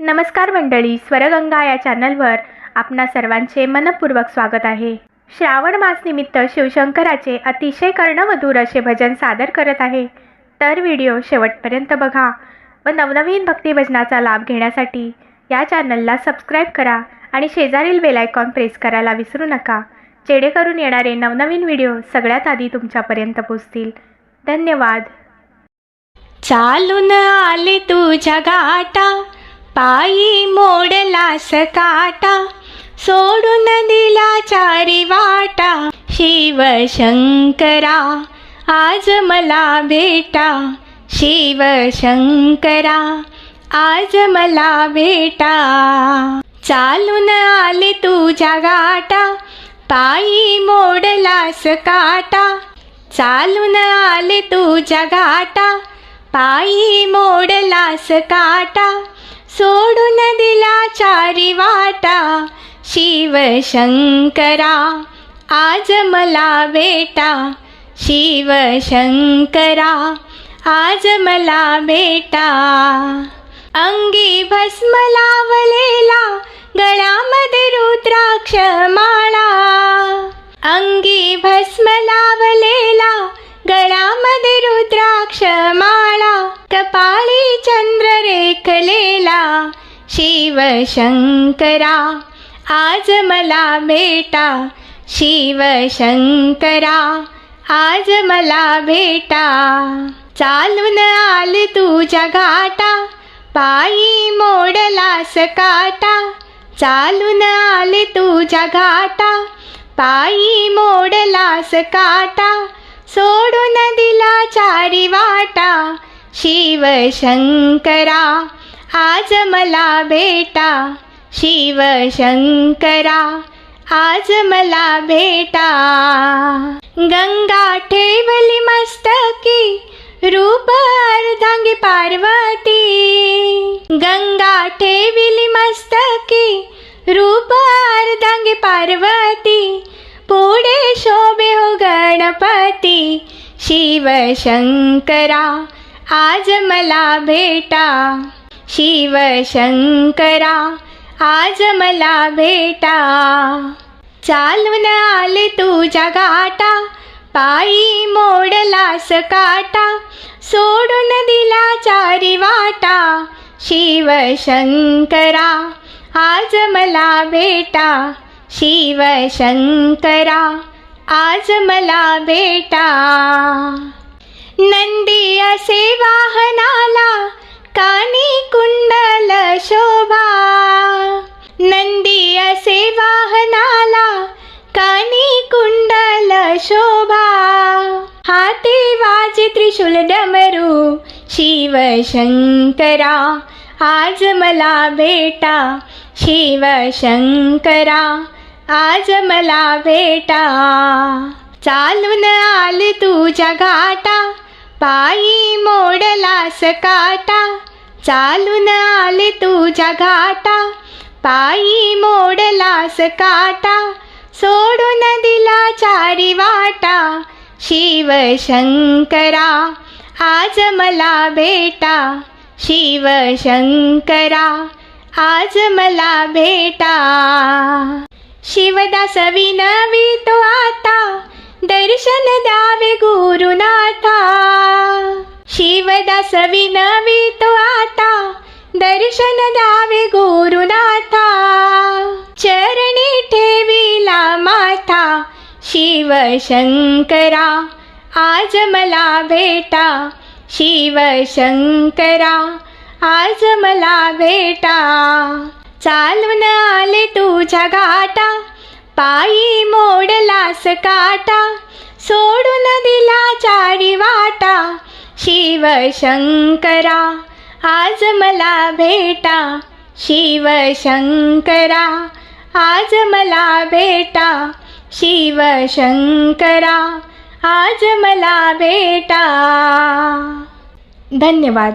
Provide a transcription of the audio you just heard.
नमस्कार मंडळी स्वरगंगा या चॅनलवर आपणा सर्वांचे मनपूर्वक स्वागत आहे. श्रावण मासनिमित्त शिवशंकराचे अतिशय कर्णमधूर असे भजन सादर करत आहे. तर व्हिडिओ शेवटपर्यंत बघा व नवनवीन भक्तिभजनाचा लाभ घेण्यासाठी या चॅनलला सबस्क्राईब करा आणि शेजारील बेलायकॉन प्रेस करायला विसरू नका. जेणेकरून येणारे नवनवीन व्हिडिओ सगळ्यात आधी तुमच्यापर्यंत पोचतील धन्यवाद. चालून आले तुझ्या गाटा पायी मोडला सकाटा सोडून दिला चारी वाटा. शिव शंकरा आज मला भेटा. शिव शंकरा आज मला भेटा. चालून आले तुझ्या गाटा पायी मोडला सकाटा. चालून आले तुझ्या गाटा पायी मोडलास काटा सोडून दिला चारी वाटा. शिव शंकरा आज मला बेटा शिव शंकरा आज मला बेटा अंगी भस्म लावलेला गळ्यामध्ये रुद्राक्ष माळा. अंगी भस्म लावलेला गळ्यामध्ये रुद्राक्ष माळा. कपाळी चंद्र रेखलेला शिव शंकरा आज मला भेटा शिव शंकरा आज मला भेटा. चालून आल तुझ्या घाटा पायी मोडलास काटा. चालून आले तुझ्या घाटा पायी मोडलास काटा. सोडून दिला चारी शिव शंकरा आज मला भेटा. शिव शंकरा आज मला भेटा. गंगा ठेवली मस्तकी रूप अर्धांगी पार्वती. गंगा ठेविली मस्तकी रूप अर्धांगी पार्वती. पुढे शोभे हो गणपती. शिव शंकरा आज मला भेटा. शिव शंकरा आज मला भेटा. चालून आले तुझ्या गाटा पायी मोडलास काटा सोडून दिला चारी वाटा. शिव शंकरा आज मला भेटा. शिव शंकरा आज मला भेटा. नंदी असे वाहनाला कानी कुंडल शोभा. नंदी असे वाहनाला कानी कुंडल शोभा. हाते वाजे त्रिशूल डमरू शिवशंकरा आज मला भेटा शिवशंकरा आज मला भेटा. चालून आल तुझ्या घाटा पायी मोडलास काटा चालून आले तुझ्या घाटा. पायी मोडलास काटा सोडून दिला चारी वाटा. शिव शंकरा आज मला भेटा. शिव शंकरा आज मला भेटा. शिवदास विनवी शिवदास विनवी तो आता दर्शन द्यावे गुरुनाथा चरणी ठेविला माथा शिव शंकरा आज मला भेटा शिव शंकरा आज मला भेटा चालून आले तुझ्या घाटा पायी मोडलास काटा सोडून दिला चारी वाटा शिव शंकरा आज मला भेटा. शिव आज मला भेटा. शिव शंकरा आज मला भेटा. धन्यवाद.